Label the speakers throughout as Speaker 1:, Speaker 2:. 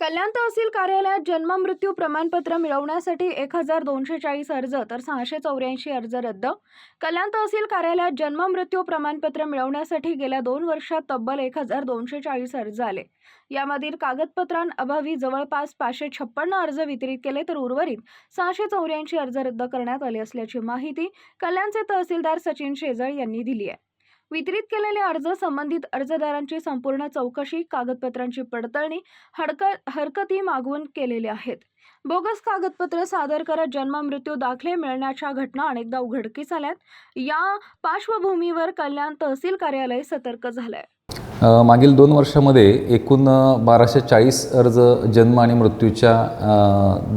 Speaker 1: कल्याण तहसील कार्यालयात जन्म मृत्यू प्रमाणपत्र मिळवण्यासाठी एक हजार दोनशे चाळीस अर्ज तर सहाशे चौऱ्याऐंशी अर्ज रद्द. कल्याण तहसील कार्यालयात जन्म मृत्यू प्रमाणपत्र मिळवण्यासाठी गेल्या दोन वर्षात तब्बल एक हजार दोनशे चाळीस अर्ज आले. यामधील कागदपत्रांअभावी जवळपास पाचशे छप्पन्न अर्ज वितरित केले तर उर्वरित सहाशे चौऱ्याऐंशी अर्ज रद्द करण्यात आले असल्याची माहिती कल्याणचे तहसीलदार सचिन शेजळ यांनी दिली आहे. वितरित केलेले अर्ज संबंधित अर्जदारांची संपूर्ण चौकशी कागदपत्रांची पडताळणी हडक हरकती मागवून केलेले आहेत. बोगस कागदपत्र सादर करत जन्म मृत्यू दाखले मिळण्याच्या घटना अनेकदा उघडकीस आल्यात. या पार्श्वभूमीवर कल्याण तहसील कार्यालय सतर्क झालंय.
Speaker 2: मागील दोन वर्षामध्ये एकूण बाराशे चाळीस अर्ज जन्म आणि मृत्यूच्या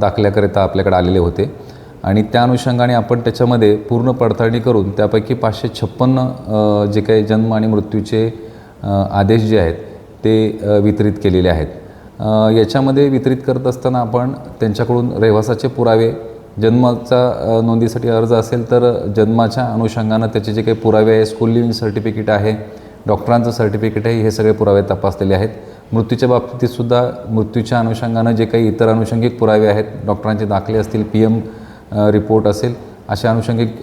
Speaker 2: दाखल्याकरिता आपल्याकडे आलेले होते. आणि त्या अनुषंगाने आपण त्याच्यामध्ये पूर्ण पडताळणी करून त्यापैकी पाचशे छप्पन्न जे काही जन्म आणि मृत्यूचे आदेश जे आहेत ते वितरित केलेले आहेत. याच्यामध्ये वितरित करत असताना आपण त्यांच्याकडून रहिवासाचे पुरावे जन्माचा नोंदीसाठी अर्ज असेल तर जन्माच्या अनुषंगानं त्याचे जे काही पुरावे आहे स्कूल लिव्हिंग सर्टिफिकेट आहे डॉक्टरांचं सर्टिफिकेट आहे हे सगळे पुरावे तपासलेले आहेत. मृत्यूच्या बाबतीतसुद्धा मृत्यूच्या अनुषंगानं जे काही इतर अनुषंगिक पुरावे आहेत डॉक्टरांचे दाखले असतील पी एम रिपोर्ट असेल अशा अनुषंगिक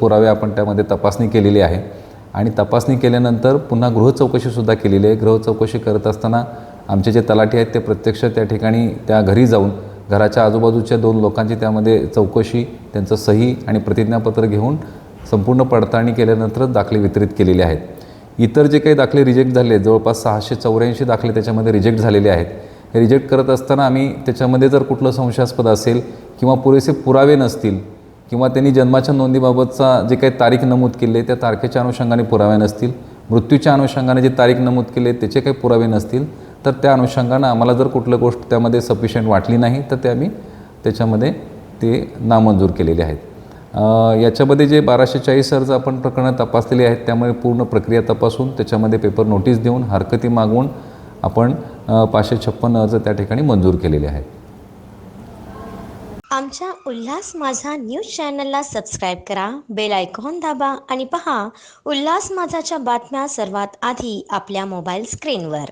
Speaker 2: पुरावे आपण त्यामध्ये तपासणी केलेली आहे. आणि तपासणी केल्यानंतर पुन्हा गृह चौकशीसुद्धा केलेली आहे. गृह चौकशी करत असताना आमचे जे तलाठी आहेत ते प्रत्यक्ष त्या ठिकाणी त्या घरी जाऊन घराच्या आजूबाजूच्या दोन लोकांची त्यामध्ये चौकशी त्यांचं सही आणि प्रतिज्ञापत्र घेऊन संपूर्ण पडताळणी केल्यानंतरच दाखले वितरित केलेले आहेत. इतर जे काही दाखले रिजेक्ट झाले जवळपास सहाशे चौऱ्याऐंशी दाखले त्याच्यामध्ये रिजेक्ट झालेले आहेत. रिजेक्ट करत असताना आम्ही त्याच्यामध्ये जर कुठलं संशयास्पद असेल किंवा पुरेसे पुरावे नसतील किंवा त्यांनी जन्माच्या नोंदीबाबतचा जे काही तारीख नमूद केली आहे त्या तारखेच्या अनुषंगाने पुरावे नसतील मृत्यूच्या अनुषंगाने जे तारीख नमूद केली आहे त्याचे काही पुरावे नसतील तर त्या अनुषंगानं आम्हाला जर कुठलं गोष्ट त्यामध्ये सफिशियंट वाटली नाही तर ते आम्ही त्याच्यामध्ये ते नामंजूर केलेले आहेत. याच्यामध्ये जे बाराशे चाळीस अर्ज आपण प्रकरणं तपासलेली आहेत त्यामुळे पूर्ण प्रक्रिया तपासून त्याच्यामध्ये पेपर नोटीस देऊन हरकती मागवून आपण पाचशे छप्पन्न अर्ज त्या ठिकाणी मंजूर केलेले आहेत.
Speaker 3: आमच्या उल्हास माझा न्यूज चॅनलला सबस्क्राईब करा बेल आयकॉन दाबा आणि पहा उल्हास माझाच्या बातम्या सर्वात आधी आपल्या मोबाईल स्क्रीनवर.